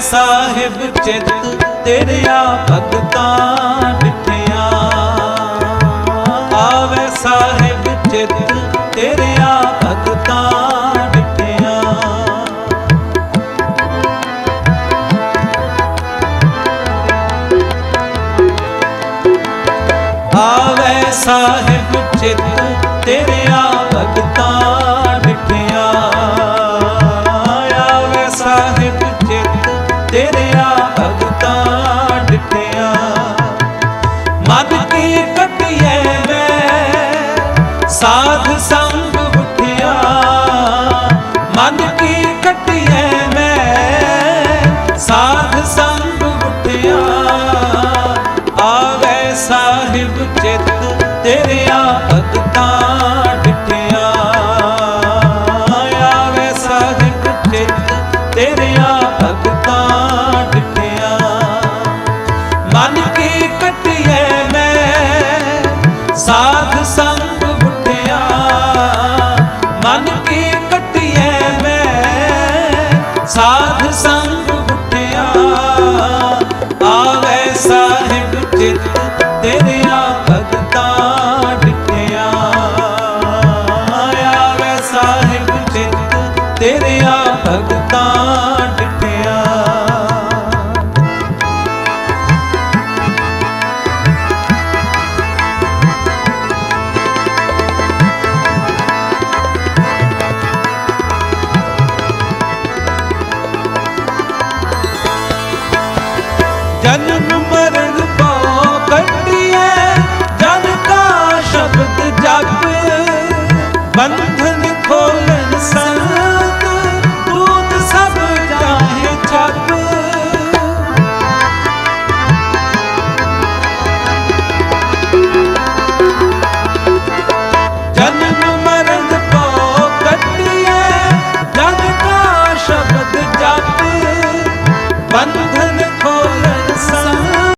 ਸਾਹਿਬ ਚਿੱਤ ਤੇਰਿਆ ਭਗਤਾਂ ਡਿਠਿਆ ਆਵੇ ਸਾਹਿਬ ਚਿੱਤ ਤੇਰਿਆ ਭਗਤਾਂ ਡਿਠਿਆ ਆਵੇ ਸਾਹਿਬ ਚਿੱਤ ਤੇਰਿਆ ਭਗਤਾਂ ਤੇਰਿਆ ਭਗਤਾਂ ਡਿਠਿਆ ਮਨ ਕੀ ਕਟਿਐ ਮੈਂ ਸਾਧ ਸੰਗ ਉਠਿਆ। ਮਨ ਕੀ ਕਟਿਐ ਮੈਂ ਸਾਧ ਸੰਗ ਉਠਿਆ। ਆਵੇ ਸਾਹਿਬ ਚਿੱਤ ਤੇਰਿਆ ਭਗਤਾਂ ਸਾਧ ਸੰਗ ਬੁੱਢਿਆ, ਮਨ ਕੇ ਕਟਿਐ ਮੈਂ? ਸਾਧ ਸੰਗ ਬੁੱਢਿਆ, ਆਵੇ ਸਾਹਿਬ ਚਿਤ ਤੇਰਿਆ ਭਗਤਾਂ ਟਿਕਿਆ ਸਾਹਿਬ ਚਿਤ ਤੇਰਿਆ ਭਗਤਾਂ ¿Cuándo?